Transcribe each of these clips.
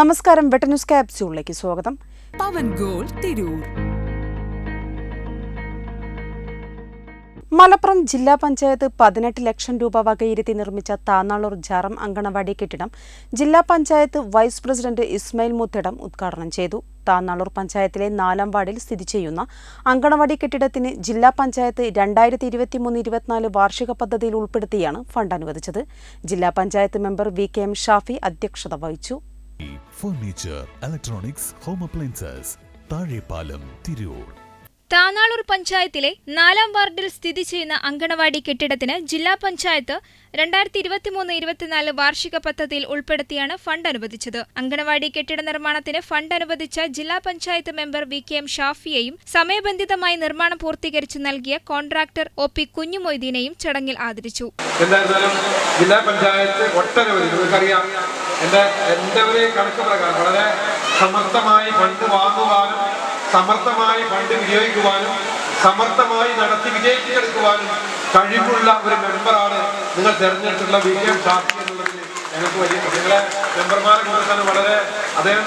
നമസ്കാരം വെട്ടന്യൂസ് ക്യാപ്സ്യൂളിലേക്ക് സ്വാഗതം. പവൻ ഗോൾ തിരൂർ. മലപ്പുറം ജില്ലാ പഞ്ചായത്ത് പതിനെട്ട് ലക്ഷം രൂപ വകയിരുത്തി നിർമ്മിച്ച താന്നാളൂർ ജാറം അങ്കണവാടി കെട്ടിടം ജില്ലാ പഞ്ചായത്ത് വൈസ് പ്രസിഡന്റ് ഇസ്മയിൽ മുത്തടം ഉദ്ഘാടനം ചെയ്തു. താന്നാളൂർ പഞ്ചായത്തിലെ നാലാം വാർഡിൽ സ്ഥിതി ചെയ്യുന്ന അങ്കണവാടി കെട്ടിടത്തിന് ജില്ലാ പഞ്ചായത്ത് രണ്ടായിരത്തി ഇരുപത്തിമൂന്ന് ഇരുപത്തിനാല് വാർഷിക പദ്ധതിയിൽ ഉൾപ്പെടുത്തിയാണ് ഫണ്ട് അനുവദിച്ചത്. ജില്ലാ panchayat member V K M Shafi അധ്യക്ഷത വഹിച്ചു. Furniture electronics home appliances Thazhepalam Tirur. Tanalur പഞ്ചായത്തിലെ നാലാം വാർഡിൽ സ്ഥിതി ചെയ്യുന്ന അങ്കണവാടി കെട്ടിടത്തിന് ജില്ലാ പഞ്ചായത്ത് രണ്ടായിരത്തി ഇരുപത്തിമൂന്ന് ഇരുപത്തിനാല് വാർഷിക പദ്ധതിയിൽ ഉൾപ്പെടുത്തിയാണ് ഫണ്ട് അനുവദിച്ചത്. അങ്കണവാടി കെട്ടിട നിർമ്മാണത്തിന് ഫണ്ട് അനുവദിച്ച ജില്ലാ panchayat member V K M ഷാഫിയെയും സമയബന്ധിതമായി നിർമ്മാണം പൂർത്തീകരിച്ചു നൽകിയ കോൺട്രാക്ടർ ഒ പി കുഞ്ഞുമൊയ്തീനെയും ചടങ്ങിൽ ആദരിച്ചു. ജില്ലാ പഞ്ചായത്ത് ഒട്ടനവധി നിങ്ങൾക്കറിയാം എന്റെ എന്റെ ഒരു കണക്ക് പ്രകാരം വളരെ സമർത്ഥമായി ഫണ്ട് വാങ്ങുവാനും സമർത്ഥമായി ഫണ്ട് വിനിയോഗിക്കുവാനും സമർത്ഥമായി നടത്തി വിജയിച്ചെടുക്കുവാനും കഴിവുള്ള ഒരു മെമ്പറാണ് നിങ്ങൾ തെരഞ്ഞെടുത്തിട്ടുള്ള വി എം ഷാഫി എന്നുള്ളതിൽ ഞങ്ങൾക്ക് വലിയ നിങ്ങളെ മെമ്പർമാരെ തന്നെ വളരെ അദ്ദേഹം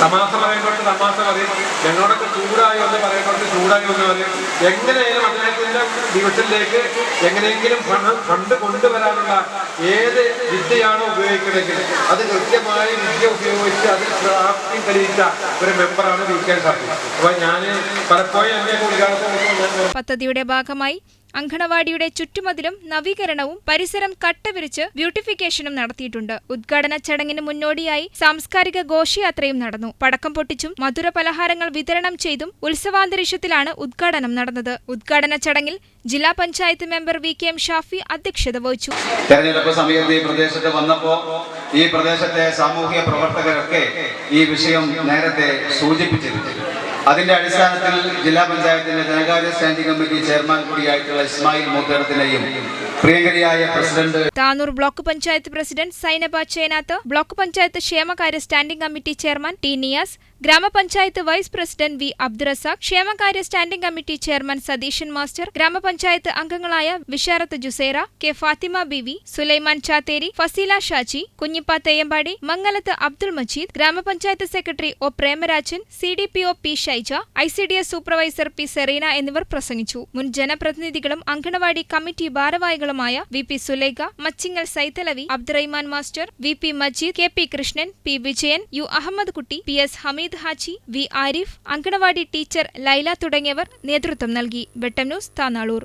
തമാശ പറയുമ്പോഴത്തെ തമാശ പറയും. ഞങ്ങളോടൊക്കെ ചൂടായി വന്ന് പറയുമ്പോഴത്തെ ചൂടായി വന്ന് പറയും. എങ്ങനെയായാലും അദ്ദേഹത്തിന്റെ ഡിവിഷനിലേക്ക് എങ്ങനെയെങ്കിലും ഫണ്ട് കൊണ്ടുവരാനുള്ള ഏത് വിദ്യയാണോ ഉപയോഗിക്കണമെങ്കിൽ അത് കൃത്യമായി വിദ്യ ഉപയോഗിച്ച് അതിൽ പ്രാപ്തി തെളിയിച്ച ഒരു മെമ്പറാണ് വി കെ സാഹിബ് അപ്പൊ ഞാൻ പലപ്പോഴും എന്നെ കൂടിക്കാലത്ത് പദ്ധതിയുടെ ഭാഗമായി അങ്കണവാടിയുടെ ചുറ്റുമതിലും നവീകരണവും പരിസരം കട്ടവിരിച്ച് ബ്യൂട്ടിഫിക്കേഷനും നടത്തിയിട്ടുണ്ട്. ഉദ്ഘാടന ചടങ്ങിന് മുന്നോടിയായി സാംസ്കാരിക ഘോഷയാത്രയും നടന്നു. പടക്കം പൊട്ടിച്ചും മധുര പലഹാരങ്ങൾ വിതരണം ചെയ്തും ഉത്സവാന്തരീക്ഷത്തിലാണ് ഉദ്ഘാടനം ഉദ്ഘാടന ചടങ്ങിൽ ജില്ലാ panchayat member V K M Shafi അധ്യക്ഷത വഹിച്ചു. തെരഞ്ഞെടുപ്പ് സമയത്ത് ഈ പ്രദേശത്ത് വന്നപ്പോൾ ഈ പ്രദേശത്തെ സാമൂഹ്യ പ്രവർത്തകരൊക്കെ ഈ വിഷയം നേരത്തെ സൂചിപ്പിച്ചിരുന്നു. അതിന്റെ അടിസ്ഥാനത്തിൽ ജില്ലാ പഞ്ചായത്തിന്റെ ധനകാര്യ സ്റ്റാൻഡിംഗ് കമ്മിറ്റി ചെയർമാൻ കൂടിയായിട്ടുള്ള ഇസ്മായിൽ മൂത്തേടത്തിനെയും പ്രിയങ്കരിയായ president Tanur block panchayat president Sainaba Chenath block panchayat ക്ഷേമകാര്യ standing committee chairman T Niyas ഗ്രാമപഞ്ചായത്ത് വൈസ് പ്രസിഡന്റ് വി അബ്ദുറസാഖ് ക്ഷേമകാര്യ standing committee chairman Satheesan master ഗ്രാമപഞ്ചായത്ത് അംഗങ്ങളായ വിഷാറത്ത് ജുസേറ കെ ഫാത്തിമ ബിവി സുലൈമാൻ ചാത്തേരി ഫസീല ഷാജി കുഞ്ഞിപ്പ തേയമ്പാടി മംഗലത്ത് അബ്ദുൾ മജീദ് ഗ്രാമപഞ്ചായത്ത് secretary O Premarajan C D P O P Shaija I C D S supervisor P Sereena എന്നിവർ പ്രസംഗിച്ചു. മുൻ ജനപ്രതിനിധികളും anganwadi committee ഭാരവാഹികളുമായ V P Sulekha Machingal Saidalavi Abdurahiman master V P Majeed K P Krishnan P Vijayan U Ahammed Kutty P S Hameed Haji V Arif anganwadi teacher Laila തുടങ്ങിയവർ നേതൃത്വം നൽകി. Vettam News Tanalur.